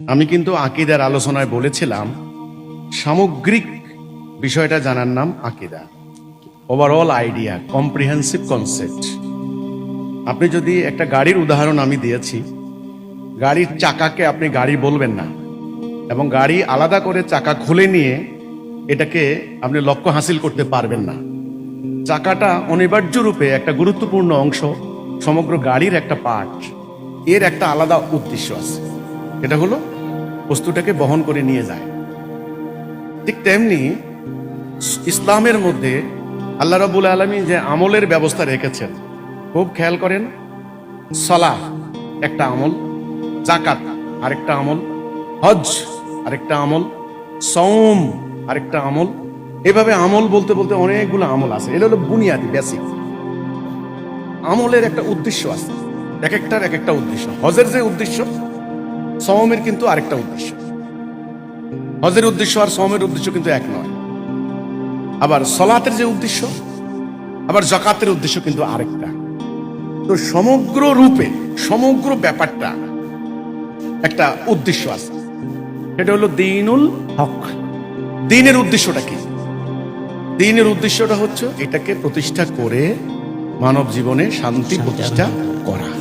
আমি কিন্তু আকিদার আলোচনায় বলেছিলাম, সামগ্রিক বিষয়টা জানার নাম আকিদা। ওভারঅল আইডিয়া কম্প্রিহেন্সিভ কনসেপ্ট আপনি যদি একটা গাড়ির উদাহরণ আমি দিয়েছি, গাড়ির চাকাকে আপনি গাড়ি বলবেন না, এবং গাড়ি আলাদা করে চাকা খুলে নিয়ে এটাকে আপনি লক্ষ্য হাসিল করতে পারবেন না। চাকাটা অনিবার্য রূপে একটা গুরুত্বপূর্ণ অংশ, সমগ্র গাড়ির একটা পার্ট এর একটা আলাদা উদ্দেশ্য আছে। এটা হলো বস্তুটাকে বহন করে নিয়ে যায়। ঠিক তেমনি ইসলামের মধ্যে আল্লাহ রাবুল আলমী যে আমলের ব্যবস্থা রেখেছেন, খুব খেয়াল করেন সলা একটা আমল জাকাত আরেকটা আমল, হজ আরেকটা আমল সৌম আরেকটা আমল, এভাবে আমল বলতে বলতে অনেকগুলো আমল আছে। এটা হলো বুনিয়াদি বেসিক আমলের একটা উদ্দেশ্য আছে, এক একটার এক একটা উদ্দেশ্য। হজের যে উদ্দেশ্য সওমের কিন্তু আরেকটা উদ্দেশ্য। হজের উদ্দেশ্য আর সওমের উদ্দেশ্য কিন্তু এক নয়। আবার সলাতের যে উদ্দেশ্য, আবার জাকাতের উদ্দেশ্য কিন্তু আরেকটা। তো সমগ্র রূপে, সমগ্র ব্যাপারটা একটা উদ্দেশ্য আছে। সেটা হলো দিনুল হক। দিনের উদ্দেশ্যটা কি? দিনের উদ্দেশ্যটা হচ্ছে এটাকে প্রতিষ্ঠা করে মানব জীবনে শান্তি প্রতিষ্ঠা করা।